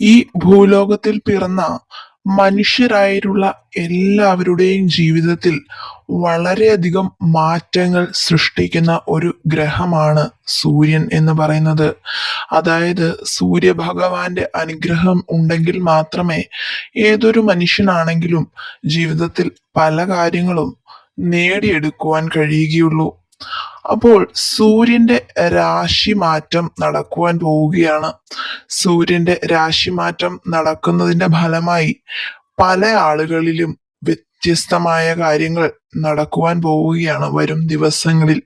ഈ ഭൂലോകത്തിൽ പിറന്ന മനുഷ്യരായിട്ടുള്ള എല്ലാവരുടെയും ജീവിതത്തിൽ വളരെയധികം മാറ്റങ്ങൾ സൃഷ്ടിക്കുന്ന ഒരു ഗ്രഹമാണ് സൂര്യൻ എന്ന് പറയുന്നത്. അതായത് സൂര്യഭഗവാന്റെ അനുഗ്രഹം ഉണ്ടെങ്കിൽ മാത്രമേ ഏതൊരു മനുഷ്യനാണെങ്കിലും ജീവിതത്തിൽ പല കാര്യങ്ങളും നേടിയെടുക്കുവാൻ കഴിയുകയുള്ളൂ. അപ്പോൾ സൂര്യന്റെ രാശി മാറ്റം നടക്കുവാൻ പോവുകയാണ്. സൂര്യന്റെ രാശി മാറ്റം നടക്കുന്നതിന്റെ ഫലമായി പല ആളുകളിലും വ്യത്യസ്തമായ കാര്യങ്ങൾ നടക്കുവാൻ പോവുകയാണ് വരും ദിവസങ്ങളിൽ.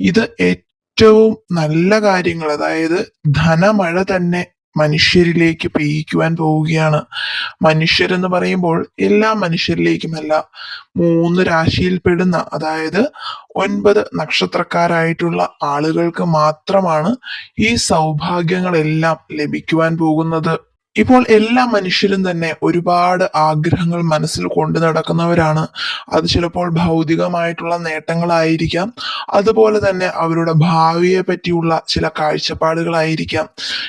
ഇത് ഏറ്റവും നല്ല കാര്യങ്ങൾ അതായത് ധനമഴ തന്നെ മനുഷ്യരിലേക്ക് പെയ്യിക്കുവാൻ പോവുകയാണ്. മനുഷ്യർ എന്ന് പറയുമ്പോൾ എല്ലാ മനുഷ്യരിലേക്കുമല്ല മൂന്ന് രാശിയിൽപ്പെടുന്ന അതായത് ഒൻപത് നക്ഷത്രക്കാരായിട്ടുള്ള ആളുകൾക്ക് മാത്രമാണ് ഈ സൗഭാഗ്യങ്ങളെല്ലാം ലഭിക്കുവാൻ പോകുന്നത്. ഇപ്പോൾ എല്ലാ മനുഷ്യരും തന്നെ ഒരുപാട് ആഗ്രഹങ്ങൾ മനസ്സിൽ കൊണ്ടു നടക്കുന്നവരാണ്. അത് ചിലപ്പോൾ ഭൗതികമായിട്ടുള്ള നേട്ടങ്ങളായിരിക്കാം. അതുപോലെ തന്നെ അവരുടെ ഭാവിയെ പറ്റിയുള്ള ചില കാഴ്ചപ്പാടുകളായിരിക്കാം.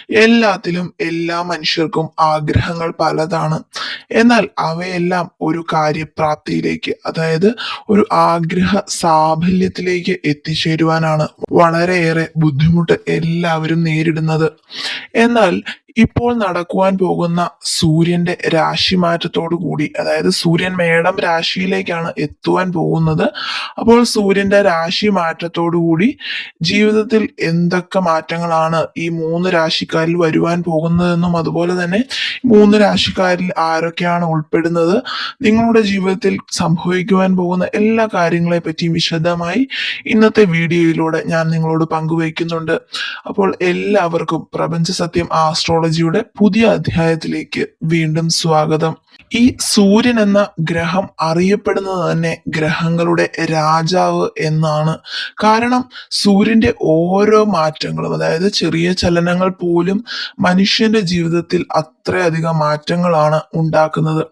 എല്ലാത്തിലും എല്ലാ മനുഷ്യർക്കും ആഗ്രഹങ്ങൾ പലതാണ്. എന്നാൽ അവയെല്ലാം ഒരു കാര്യപ്രാപ്തിയിലേക്ക് അതായത് ഒരു ആഗ്രഹ സാഫല്യത്തിലേക്ക് എത്തിച്ചേരുവാനാണ് വളരെയേറെ ബുദ്ധിമുട്ട് എല്ലാവരും നേരിടുന്നത്. എന്നാൽ ഇപ്പോൾ നടക്കുവാൻ പോകുന്ന സൂര്യന്റെ രാശി മാറ്റത്തോടു കൂടി അതായത് സൂര്യൻ മേടം രാശിയിലേക്കാണ് എത്തുവാൻ പോകുന്നത്. അപ്പോൾ സൂര്യന്റെ രാശി മാറ്റത്തോടു കൂടി ജീവിതത്തിൽ എന്തൊക്കെ മാറ്റങ്ങളാണ് ഈ മൂന്ന് രാശിക്കാരിൽ വരുവാൻ പോകുന്നതെന്നും അതുപോലെ തന്നെ മൂന്ന് രാശിക്കാരിൽ ആരൊക്കെയാണ് ഉൾപ്പെടുന്നത് നിങ്ങളുടെ ജീവിതത്തിൽ സംഭവിക്കുവാൻ പോകുന്ന എല്ലാ കാര്യങ്ങളെ പറ്റിയും വിശദമായി ഇന്നത്തെ വീഡിയോയിലൂടെ ഞാൻ നിങ്ങളോട് പങ്കുവയ്ക്കുന്നുണ്ട്. അപ്പോൾ എല്ലാവർക്കും പ്രപഞ്ച സത്യം ആസ്ട്രോളജിയുടെ പുതിയ അധ്യായത്തിലേക്ക് വീണ്ടും സ്വാഗതം. ഈ സൂര്യൻ എന്ന ഗ്രഹം അറിയപ്പെടുന്നത് തന്നെ ഗ്രഹങ്ങളുടെ രാജാവ് എന്നാണ്. കാരണം സൂര്യന്റെ ഓരോ മാറ്റങ്ങളും അതായത് ചെറിയ ചലനങ്ങൾ പോലും മനുഷ്യന്റെ ജീവിതത്തിൽ അത്രയധികം മാറ്റങ്ങളാണ് ഉണ്ടാക്കുന്നത്.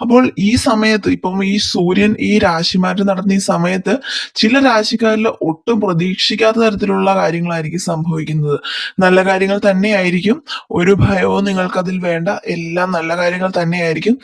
അപ്പോൾ ഈ സമയത്ത് ഇപ്പം ഈ സൂര്യൻ ഈ രാശിമാറ്റം നടന്ന ഈ സമയത്ത് ചില രാശിക്കാരിൽ ഒട്ടും പ്രതീക്ഷിക്കാത്ത തരത്തിലുള്ള കാര്യങ്ങളായിരിക്കും സംഭവിക്കുന്നത്. നല്ല കാര്യങ്ങൾ തന്നെയായിരിക്കും ഒരു ഭയവും നിങ്ങൾക്കതിൽ വേണ്ട എല്ലാം നല്ല കാര്യങ്ങൾ തന്നെയായിരിക്കും.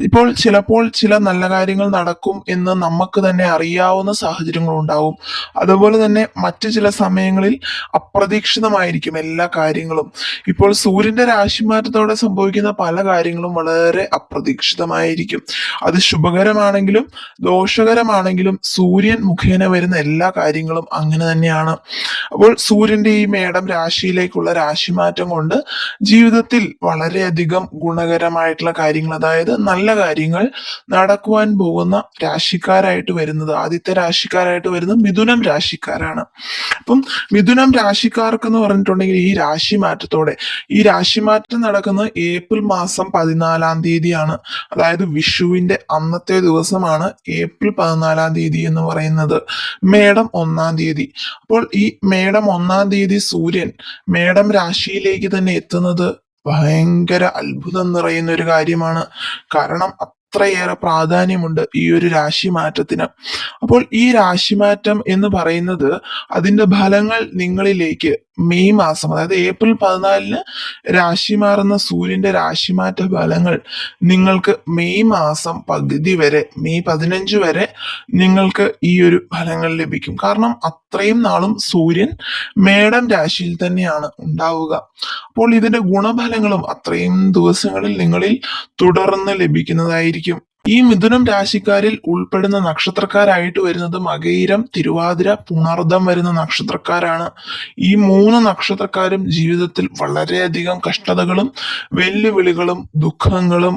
ഇപ്പോൾ ചിലപ്പോൾ ചില നല്ല കാര്യങ്ങൾ നടക്കും എന്ന് നമുക്ക് തന്നെ അറിയാവുന്ന സാഹചര്യങ്ങൾ ഉണ്ടാവും. അതുപോലെ തന്നെ മറ്റു ചില സമയങ്ങളിൽ അപ്രതീക്ഷിതമായിരിക്കും എല്ലാ കാര്യങ്ങളും. ഇപ്പോൾ സൂര്യന്റെ രാശിമാറ്റത്തോടെ സംഭവിക്കുന്ന പല കാര്യങ്ങളും വളരെ അപ്രതീക്ഷിതമായിരിക്കും. അത് ശുഭകരമാണെങ്കിലും ദോഷകരമാണെങ്കിലും സൂര്യൻ മുഖേന വരുന്ന എല്ലാ കാര്യങ്ങളും അങ്ങനെ തന്നെയാണ്. അപ്പോൾ സൂര്യന്റെ ഈ മേടം രാശിയിലേക്കുള്ള രാശിമാറ്റം കൊണ്ട് ജീവിതത്തിൽ വളരെയധികം ഗുണകരമായിട്ടുള്ള കാര്യങ്ങൾ അതായത് നല്ല കാര്യങ്ങൾ നടക്കുവാൻ പോകുന്ന രാശിക്കാരായിട്ട് വരുന്നത്. ആദ്യത്തെ രാശിക്കാരായിട്ട് വരുന്നത് മിഥുനം രാശിക്കാരാണ്. അപ്പം മിഥുനം രാശിക്കാർക്ക് എന്ന് പറഞ്ഞിട്ടുണ്ടെങ്കിൽ ഈ രാശി മാറ്റത്തോടെ. ഈ രാശി മാറ്റം നടക്കുന്നത് ഏപ്രിൽ മാസം പതിനാലാം തീയതിയാണ്. അതായത് വിഷുവിന്റെ അന്നത്തെ ദിവസമാണ് ഏപ്രിൽ പതിനാലാം തീയതി എന്ന് പറയുന്നത്. മേടം ഒന്നാം തീയതി. അപ്പോൾ ഈ മേടം ഒന്നാം തീയതി സൂര്യൻ മേടം രാശിയിലേക്ക് തന്നെ എത്തുന്നത് ഭയങ്കര അത്ഭുതം നിറയുന്ന ഒരു കാര്യമാണ്. കാരണം അത്രയേറെ പ്രാധാന്യമുണ്ട് ഈ ഒരു രാശി മാറ്റത്തിന്. അപ്പോൾ ഈ രാശിമാറ്റം എന്ന് പറയുന്നത് അതിന്റെ ഫലങ്ങൾ നിങ്ങളിലേക്ക് മെയ് മാസം അതായത് ഏപ്രിൽ പതിനാലിന് രാശി മാറുന്ന സൂര്യന്റെ രാശിമാറ്റ ഫലങ്ങൾ നിങ്ങൾക്ക് മെയ് മാസം പകുതി വരെ മെയ് പതിനഞ്ച് വരെ നിങ്ങൾക്ക് ഈ ഒരു ഫലങ്ങൾ ലഭിക്കും. കാരണം അത്രയും നാളും സൂര്യൻ മേടം രാശിയിൽ തന്നെയാണ് ഉണ്ടാവുക. അപ്പോൾ ഇതിന്റെ ഗുണഫലങ്ങളും അത്രയും ദിവസങ്ങളിൽ നിങ്ങളിൽ തുടർന്ന് ലഭിക്കുന്നതായിരിക്കും. ഈ മിഥുനം രാശിക്കാരിൽ ഉൾപ്പെടുന്ന നക്ഷത്രക്കാരായിട്ട് വരുന്നത് മകയിരം തിരുവാതിര പുണർദം വരുന്ന നക്ഷത്രക്കാരാണ്. ഈ മൂന്ന് നക്ഷത്രക്കാരും ജീവിതത്തിൽ വളരെയധികം കഷ്ടതകളും വെല്ലുവിളികളും ദുഃഖങ്ങളും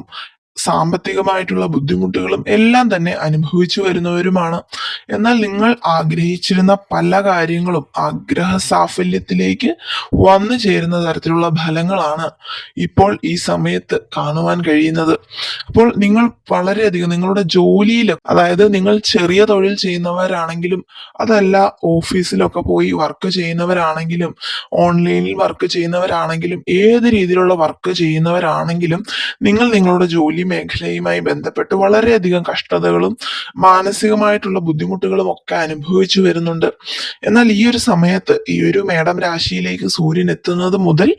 സാമ്പത്തികമായിട്ടുള്ള ബുദ്ധിമുട്ടുകളും എല്ലാം തന്നെ അനുഭവിച്ചു വരുന്നവരുമാണ്. എന്നാൽ നിങ്ങൾ ആഗ്രഹിച്ചിരുന്ന പല കാര്യങ്ങളും ആഗ്രഹ സാഫല്യത്തിലേക്ക് വന്നു ചേരുന്ന തരത്തിലുള്ള ഫലങ്ങളാണ് ഇപ്പോൾ ഈ സമയത്ത് കാണുവാൻ കഴിയുന്നത്. അപ്പോൾ നിങ്ങൾ വളരെയധികം നിങ്ങളുടെ ജോലിയിൽ അതായത് നിങ്ങൾ ചെറിയ തൊഴിൽ ചെയ്യുന്നവരാണെങ്കിലും അതല്ല ഓഫീസിലൊക്കെ പോയി വർക്ക് ചെയ്യുന്നവരാണെങ്കിലും ഓൺലൈനിൽ വർക്ക് ചെയ്യുന്നവരാണെങ്കിലും ഏത് രീതിയിലുള്ള വർക്ക് ചെയ്യുന്നവരാണെങ്കിലും നിങ്ങൾ നിങ്ങളുടെ ജോലി ജോലി മേഖലയുമായി ബന്ധപ്പെട്ട് വളരെയധികം കഷ്ടതകളും മാനസികമായിട്ടുള്ള ബുദ്ധിമുട്ടുകളും ഒക്കെ അനുഭവിച്ചു വരുന്നുണ്ട്. എന്നാൽ ഈ ഒരു സമയത്ത് ഈ ഒരു മേടം രാശിയിലേക്ക് സൂര്യൻ എത്തുന്നത് മുതൽ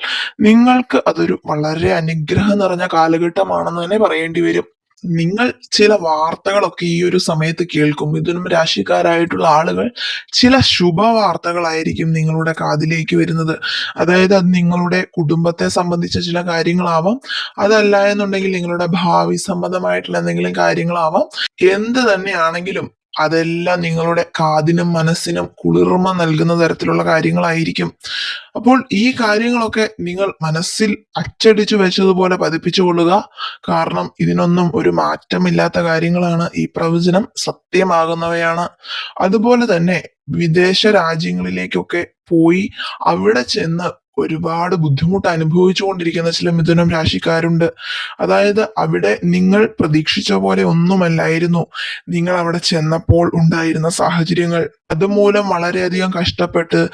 നിങ്ങൾക്ക് അതൊരു വളരെ അനുഗ്രഹം നിറഞ്ഞ കാലഘട്ടമാണെന്ന് തന്നെ പറയേണ്ടി വരും. നിങ്ങൾ ചില വാർത്തകളൊക്കെ ഈ ഒരു സമയത്ത് കേൾക്കും ഇതിനും രാശിക്കാരായിട്ടുള്ള ആളുകൾ ചില ശുഭവാർത്തകളായിരിക്കും നിങ്ങളുടെ കാതിലേക്ക് വരുന്നത്. അതായത് അത് നിങ്ങളുടെ കുടുംബത്തെ സംബന്ധിച്ച ചില കാര്യങ്ങളാവാം. അതല്ല എന്നുണ്ടെങ്കിൽ നിങ്ങളുടെ ഭാവി സംബന്ധമായിട്ടുള്ള എന്തെങ്കിലും കാര്യങ്ങളാവാം. എന്ത് തന്നെയാണെങ്കിലും അതെല്ലാം നിങ്ങളുടെ കാതിനും മനസ്സിനും കുളിർമ നൽകുന്ന തരത്തിലുള്ള കാര്യങ്ങളായിരിക്കും. അപ്പോൾ ഈ കാര്യങ്ങളൊക്കെ നിങ്ങൾ മനസ്സിൽ അച്ചടിച്ചു വെച്ചതുപോലെ പതിപ്പിച്ചു കൊള്ളുക. കാരണം ഇതിനൊന്നും ഒരു മാറ്റമില്ലാത്ത കാര്യങ്ങളാണ് ഈ പ്രവചനം സത്യമാകുന്നവയാണ്. അതുപോലെ തന്നെ വിദേശ രാജ്യങ്ങളിലേക്കൊക്കെ പോയി അവിടെ ചെന്ന് ഒരുപാട് ബുദ്ധിമുട്ട് അനുഭവിച്ചുകൊണ്ടിരിക്കുന്ന ചില മിഥുനം രാശിക്കാരുണ്ട്. അതായത് അവിടെ നിങ്ങൾ പ്രതീക്ഷിച്ച പോലെ ഒന്നുമല്ലായിരുന്നു. നിങ്ങൾ അവിടെ ചെന്നപ്പോൾ ഉണ്ടായിരുന്ന സാഹചര്യങ്ങൾ. അതുമൂലം വളരെയധികം കഷ്ടപ്പെട്ട്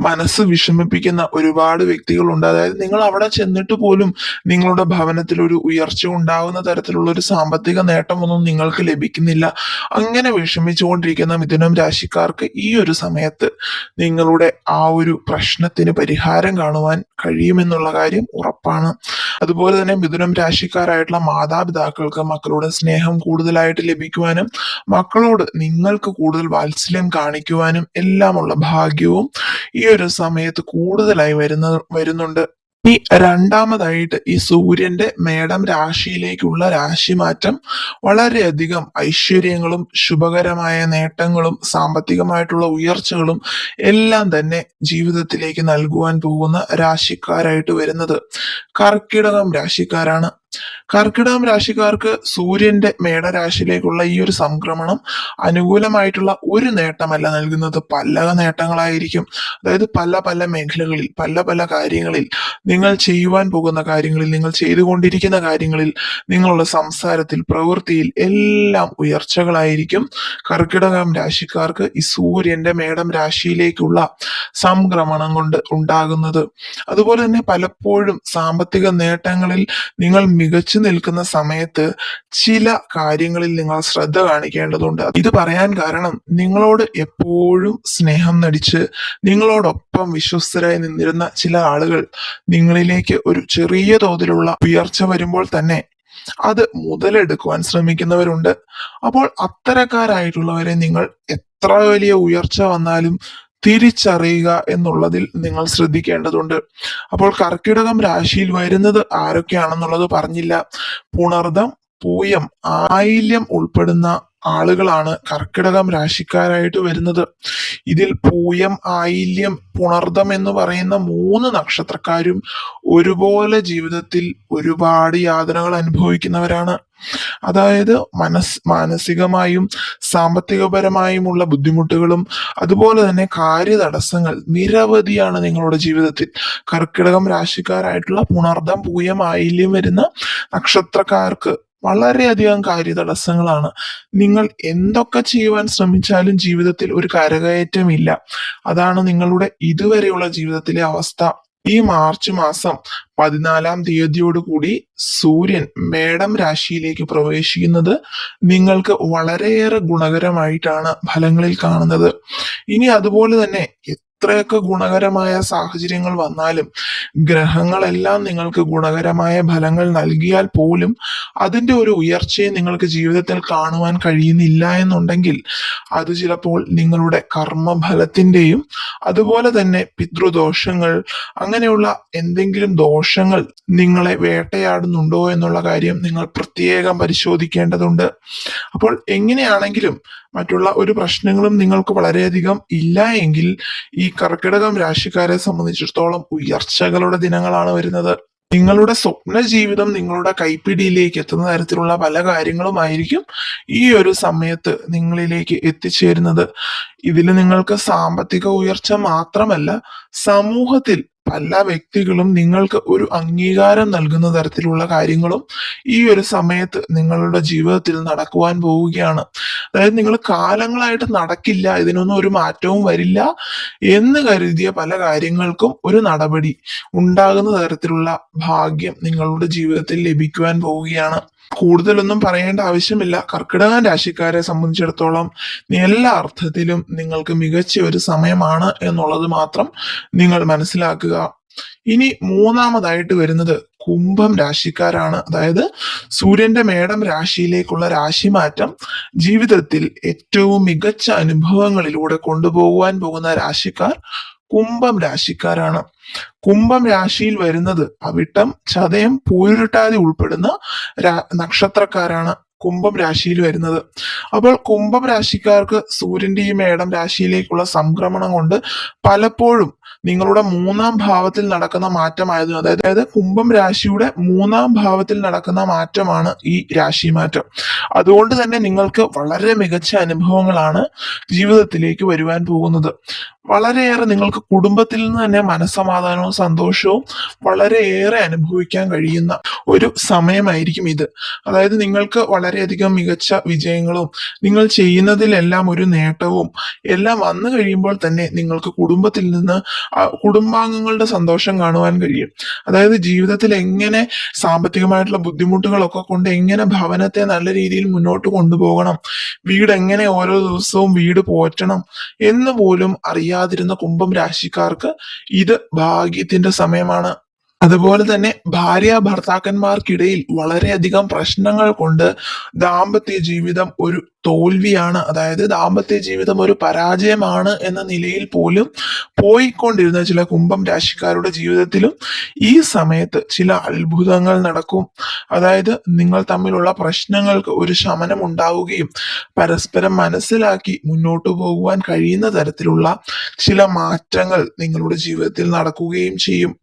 മനസ്സ് വിഷമിപ്പിക്കുന്ന ഒരുപാട് വ്യക്തികളുണ്ട്. അതായത് നിങ്ങൾ അവിടെ ചെന്നിട്ട് പോലും നിങ്ങളുടെ ഭവനത്തിൽ ഒരു ഉയർച്ച ഉണ്ടാകുന്ന തരത്തിലുള്ള ഒരു സാമ്പത്തിക നേട്ടമൊന്നും നിങ്ങൾക്ക് ലഭിക്കുന്നില്ല. അങ്ങനെ വിഷമിച്ചുകൊണ്ടിരിക്കുന്ന മിഥുനം രാശിക്കാർക്ക് ഈ ഒരു സമയത്ത് നിങ്ങളുടെ ആ ഒരു പ്രശ്നത്തിന് പരിഹാരം കാണുവാൻ കഴിയുമെന്നുള്ള കാര്യം ഉറപ്പാണ്. അതുപോലെ തന്നെ മിഥുനം രാശിക്കാരായിട്ടുള്ള മാതാപിതാക്കൾക്ക് മക്കളുടെ സ്നേഹം കൂടുതലായിട്ട് ലഭിക്കുവാനും മക്കളോട് നിങ്ങൾക്ക് കൂടുതൽ വാത്സല്യം കാണിക്കുവാനും എല്ലാമുള്ള ഭാഗ്യവും ഈ ഒരു സമയത്ത് കൂടുതലായി വരുന്ന വരുന്നുണ്ട്. ഈ രണ്ടാമതായിട്ട് ഈ സൂര്യന്റെ മേടം രാശിയിലേക്കുള്ള രാശിമാറ്റം വളരെയധികം ഐശ്വര്യങ്ങളും ശുഭകരമായ നേട്ടങ്ങളും സാമ്പത്തികമായിട്ടുള്ള ഉയർച്ചകളും എല്ലാം തന്നെ ജീവിതത്തിലേക്ക് നൽകുവാൻ പോകുന്ന രാശിക്കാരായിട്ട് വരുന്നത്. കർക്കിടകം രാശിക്കാരാണ്. കർക്കിടകം രാശിക്കാർക്ക് സൂര്യന്റെ മേടരാശിയിലേക്കുള്ള ഈ ഒരു സംക്രമണം അനുകൂലമായിട്ടുള്ള ഒരു നേട്ടമല്ല നൽകുന്നത്. പല നേട്ടങ്ങളായിരിക്കും. അതായത് പല പല മേഖലകളിൽ പല പല കാര്യങ്ങളിൽ നിങ്ങൾ ചെയ്യുവാൻ പോകുന്ന കാര്യങ്ങളിൽ നിങ്ങൾ ചെയ്തുകൊണ്ടിരിക്കുന്ന കാര്യങ്ങളിൽ നിങ്ങളുടെ സംസാരത്തിൽ പ്രവൃത്തിയിൽ എല്ലാം ഉയർച്ചകളായിരിക്കും. കർക്കിടകം രാശിക്കാർക്ക് ഈ സൂര്യന്റെ മേടം രാശിയിലേക്കുള്ള സംക്രമണം കൊണ്ട് ഉണ്ടാകുന്നത്. അതുപോലെ തന്നെ പലപ്പോഴും സാമ്പത്തിക നേട്ടങ്ങളിൽ നിങ്ങൾ മികച്ചു നിൽക്കുന്ന സമയത്ത് ചില കാര്യങ്ങളിൽ നിങ്ങൾ ശ്രദ്ധ കാണിക്കേണ്ടതുണ്ട്. ഇത് പറയാൻ കാരണം നിങ്ങളോട് എപ്പോഴും സ്നേഹം നടിച്ച് നിങ്ങളോടൊപ്പം വിശ്വസ്തരായി നിന്നിരുന്ന ചില ആളുകൾ നിങ്ങളിലേക്ക് ഒരു ചെറിയ തോതിലുള്ള ഉയർച്ച വരുമ്പോൾ തന്നെ അത് മുതലെടുക്കുവാൻ ശ്രമിക്കുന്നവരുണ്ട്. അപ്പോൾ അത്തരക്കാരായിട്ടുള്ളവരെ നിങ്ങൾ എത്ര വലിയ ഉയർച്ച വന്നാലും തിരിച്ചറിയുക എന്നുള്ളതിൽ നിങ്ങൾ ശ്രദ്ധിക്കേണ്ടതുണ്ട്. അപ്പോൾ കർക്കിടകം രാശിയിൽ വരുന്നത് ആരൊക്കെയാണെന്നുള്ളത് പറഞ്ഞില്ല. പുണർദം പൂയം ആയില്യം ഉൾപ്പെടുന്ന ആളുകളാണ് കർക്കിടകം രാശിക്കാരായിട്ട് വരുന്നത്. ഇതിൽ പൂയം ആയില്യം പുണർദം എന്ന് പറയുന്ന മൂന്ന് നക്ഷത്രക്കാരും ഒരുപോലെ ജീവിതത്തിൽ ഒരുപാട് യാതനകൾ അനുഭവിക്കുന്നവരാണ്. അതായത് മനസ് മാനസികമായും സാമ്പത്തികപരമായുമുള്ള ബുദ്ധിമുട്ടുകളും അതുപോലെ തന്നെ കാര്യതടസ്സങ്ങൾ നിരവധിയാണ് നിങ്ങളുടെ ജീവിതത്തിൽ. കർക്കിടകം രാശിക്കാരായിട്ടുള്ള പുണർദം പൂയം ആയില്യം വരുന്ന നക്ഷത്രക്കാർക്ക് വളരെയധികം കാര്യതടസ്സങ്ങളാണ്. നിങ്ങൾ എന്തൊക്കെ ചെയ്യുവാൻ ശ്രമിച്ചാലും ജീവിതത്തിൽ ഒരു കരകയറ്റമില്ല. അതാണ് നിങ്ങളുടെ ഇതുവരെയുള്ള ജീവിതത്തിലെ അവസ്ഥ. ഈ മാർച്ച് മാസം പതിനാലാം തീയതിയോടുകൂടി സൂര്യൻ മേടം രാശിയിലേക്ക് പ്രവേശിക്കുന്നത് നിങ്ങൾക്ക് വളരെയേറെ ഗുണകരമായിട്ടാണ് ഫലങ്ങളിൽ കാണുന്നത്. ഇനി അതുപോലെ തന്നെ എത്രയൊക്കെ ഗുണകരമായ സാഹചര്യങ്ങൾ വന്നാലും ഗ്രഹങ്ങളെല്ലാം നിങ്ങൾക്ക് ഗുണകരമായ ഫലങ്ങൾ നൽകിയാൽ പോലും അതിന്റെ ഒരു ഉയർച്ചയെ നിങ്ങൾക്ക് ജീവിതത്തിൽ കാണുവാൻ കഴിയുന്നില്ല എന്നുണ്ടെങ്കിൽ അത് ചിലപ്പോൾ നിങ്ങളുടെ കർമ്മഫലത്തിന്റെയും അതുപോലെ തന്നെ പിതൃദോഷങ്ങൾ അങ്ങനെയുള്ള എന്തെങ്കിലും ദോഷങ്ങൾ നിങ്ങളെ വേട്ടയാടുന്നുണ്ടോ എന്നുള്ള കാര്യം നിങ്ങൾ പ്രത്യേകം പരിശോധിക്കേണ്ടതുണ്ട്. അപ്പോൾ എങ്ങനെയാണെങ്കിലും മറ്റുള്ള ഒരു പ്രശ്നങ്ങളും നിങ്ങൾക്ക് വളരെയധികം ഇല്ല എങ്കിൽ ഈ കർക്കിടകം രാശിക്കാരെ സംബന്ധിച്ചിടത്തോളം ഉയർച്ചകളുടെ ദിനങ്ങളാണ് വരുന്നത്. നിങ്ങളുടെ സ്വപ്ന ജീവിതം നിങ്ങളുടെ കൈപ്പിടിയിലേക്ക് എത്തുന്ന തരത്തിലുള്ള പല കാര്യങ്ങളുമായിരിക്കും ഈ ഒരു സമയത്ത് നിങ്ങളിലേക്ക് എത്തിച്ചേരുന്നത്. ഇതിൽ നിങ്ങൾക്ക് സാമ്പത്തിക ഉയർച്ച മാത്രമല്ല സമൂഹത്തിൽ പല വ്യക്തികളും നിങ്ങൾക്ക് ഒരു അംഗീകാരം നൽകുന്ന തരത്തിലുള്ള കാര്യങ്ങളും ഈ ഒരു സമയത്ത് നിങ്ങളുടെ ജീവിതത്തിൽ നടക്കുവാൻ പോവുകയാണ്. അതായത് നിങ്ങൾ കാലങ്ങളായിട്ട് നടക്കില്ല ഇതിനൊന്നും ഒരു മാറ്റവും വരില്ല എന്ന് കരുതിയ പല കാര്യങ്ങൾക്കും ഒരു നടപടി ഉണ്ടാകുന്ന തരത്തിലുള്ള ഭാഗ്യം നിങ്ങളുടെ ജീവിതത്തിൽ ലഭിക്കുവാൻ പോവുകയാണ്. കൂടുതലൊന്നും പറയേണ്ട ആവശ്യമില്ല. കർക്കിടക രാശിക്കാരെ സംബന്ധിച്ചിടത്തോളം എല്ലാ അർത്ഥത്തിലും നിങ്ങൾക്ക് മികച്ച ഒരു സമയമാണ് എന്നുള്ളത് മാത്രം നിങ്ങൾ മനസ്സിലാക്കുക. ഇനി മൂന്നാമതായിട്ട് വരുന്നത് കുംഭം രാശിക്കാരാണ്. അതായത് സൂര്യന്റെ മേടം രാശിയിലേക്കുള്ള രാശിമാറ്റം ജീവിതത്തിൽ ഏറ്റവും മികച്ച അനുഭവങ്ങളിലൂടെ കൊണ്ടുപോകുവാൻ പോകുന്ന രാശിക്കാർ കുംഭം രാശിക്കാരാണ്. കുംഭം രാശിയിൽ വരുന്നത് അവിട്ടം ചതയം പൂരുരുട്ടാതി ഉൾപ്പെടുന്ന നക്ഷത്രക്കാരാണ് കുംഭം രാശിയിൽ വരുന്നത്. അപ്പോൾ കുംഭം രാശിക്കാർക്ക് സൂര്യന്റെ ഈ മേടം രാശിയിലേക്കുള്ള സംക്രമണം കൊണ്ട് പലപ്പോഴും നിങ്ങളുടെ മൂന്നാം ഭാവത്തിൽ നടക്കുന്ന മാറ്റമായിരുന്നു അതായത് കുംഭം രാശിയുടെ മൂന്നാം ഭാവത്തിൽ നടക്കുന്ന മാറ്റമാണ് ഈ രാശി മാറ്റം അതുകൊണ്ട് തന്നെ നിങ്ങൾക്ക് വളരെ മികച്ച അനുഭവങ്ങളാണ് ജീവിതത്തിലേക്ക് വരുവാൻ പോകുന്നത്. വളരെയേറെ നിങ്ങൾക്ക് കുടുംബത്തിൽ നിന്ന് തന്നെ മനസ്സമാധാനവും സന്തോഷവും വളരെയേറെ അനുഭവിക്കാൻ കഴിയുന്ന ഒരു സമയമായിരിക്കും ഇത്. അതായത് നിങ്ങൾക്ക് വളരെയധികം മികച്ച വിജയങ്ങളും നിങ്ങൾ ചെയ്യുന്നതിലെല്ലാം ഒരു നേട്ടവും എല്ലാം വന്നു കഴിയുമ്പോൾ തന്നെ നിങ്ങൾക്ക് കുടുംബത്തിൽ നിന്ന് കുടുംബാംഗങ്ങളുടെ സന്തോഷം കാണുവാൻ കഴിയും. അതായത് ജീവിതത്തിൽ എങ്ങനെ സാമ്പത്തികമായിട്ടുള്ള ബുദ്ധിമുട്ടുകളൊക്കെ കൊണ്ട് എങ്ങനെ ഭവനത്തെ നല്ല രീതിയിൽ മുന്നോട്ട് കൊണ്ടുപോകണം വീട് എങ്ങനെ ഓരോ ദിവസവും വീട് പോറ്റണം എന്ന് പോലും അറിയാതിരുന്ന കുംഭം രാശിക്കാർക്ക് ഇത് ഭാഗ്യത്തിന്റെ സമയമാണ്. അതുപോലെ തന്നെ ഭാര്യ ഭർത്താക്കന്മാർക്കിടയിൽ വളരെയധികം പ്രശ്നങ്ങൾ കൊണ്ട് ദാമ്പത്യ ജീവിതം ഒരു തോൽവിയാണ്. അതായത് ദാമ്പത്യ ജീവിതം ഒരു പരാജയമാണ് എന്ന നിലയിൽ പോലും പോയിക്കൊണ്ടിരുന്ന ചില കുംഭം രാശിക്കാരുടെ ജീവിതത്തിലും ഈ സമയത്ത് ചില അത്ഭുതങ്ങൾ നടക്കും. അതായത് നിങ്ങൾ തമ്മിലുള്ള പ്രശ്നങ്ങൾക്ക് ഒരു ശമനം ഉണ്ടാവുകയും പരസ്പരം മനസ്സിലാക്കി മുന്നോട്ട് പോകുവാൻ കഴിയുന്ന തരത്തിലുള്ള ചില മാറ്റങ്ങൾ നിങ്ങളുടെ ജീവിതത്തിൽ നടക്കുകയും ചെയ്യും.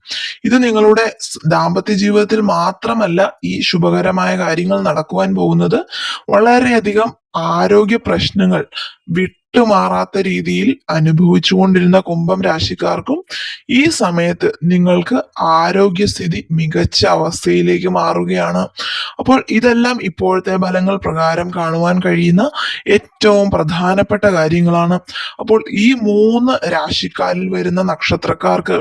ഇത് നിങ്ങളുടെ ദാമ്പത്യ ജീവിതത്തിൽ മാത്രമല്ല ഈ ശുഭകരമായ കാര്യങ്ങൾ നടക്കുവാൻ പോകുന്നത് വളരെയധികം ആരോഗ്യ പ്രശ്നങ്ങൾ വിട്ടുമാറാത്ത രീതിയിൽ അനുഭവിച്ചുകൊണ്ടിരുന്ന കുംഭം രാശിക്കാർക്കും ഈ സമയത്ത് നിങ്ങൾക്ക് ആരോഗ്യസ്ഥിതി മികച്ച അവസ്ഥയിലേക്ക് മാറുകയാണ്. അപ്പോൾ ഇതെല്ലാം ഇപ്പോഴത്തെ ഫലങ്ങൾ പ്രകാരം കാണുവാൻ കഴിയുന്ന ഏറ്റവും പ്രധാനപ്പെട്ട കാര്യങ്ങളാണ്. അപ്പോൾ ഈ മൂന്ന് രാശിക്കാരിൽ വരുന്ന നക്ഷത്രക്കാർക്ക്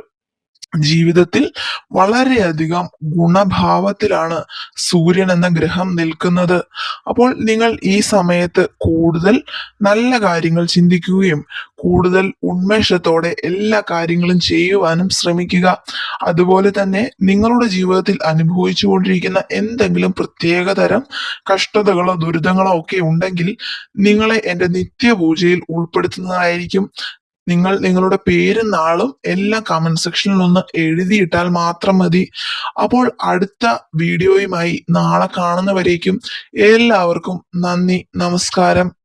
ജീവിതത്തിൽ വളരെയധികം ഗുണഭാവത്തിലാണ് സൂര്യൻ എന്ന ഗ്രഹം നിൽക്കുന്നത്. അപ്പോൾ നിങ്ങൾ ഈ സമയത്ത് കൂടുതൽ നല്ല കാര്യങ്ങൾ ചിന്തിക്കുകയും കൂടുതൽ ഉന്മേഷത്തോടെ എല്ലാ കാര്യങ്ങളും ചെയ്യുവാനും ശ്രമിക്കുക. അതുപോലെ തന്നെ നിങ്ങളുടെ ജീവിതത്തിൽ അനുഭവിച്ചു കൊണ്ടിരിക്കുന്ന എന്തെങ്കിലും പ്രത്യേക തരം കഷ്ടതകളോ ദുരിതങ്ങളോ ഒക്കെ ഉണ്ടെങ്കിൽ നിങ്ങളെ എന്റെ നിത്യപൂജയിൽ ഉൾപ്പെടുത്തുന്നതായിരിക്കും. നിങ്ങൾ നിങ്ങളുടെ പേരും നാളും എല്ലാം കമന്റ് സെക്ഷനിൽ ഒന്ന് എഴുതിയിട്ടാൽ മാത്രം മതി. അപ്പോൾ അടുത്ത വീഡിയോയുമായി നാളെ കാണുന്നവരേക്കും എല്ലാവർക്കും നന്ദി നമസ്കാരം.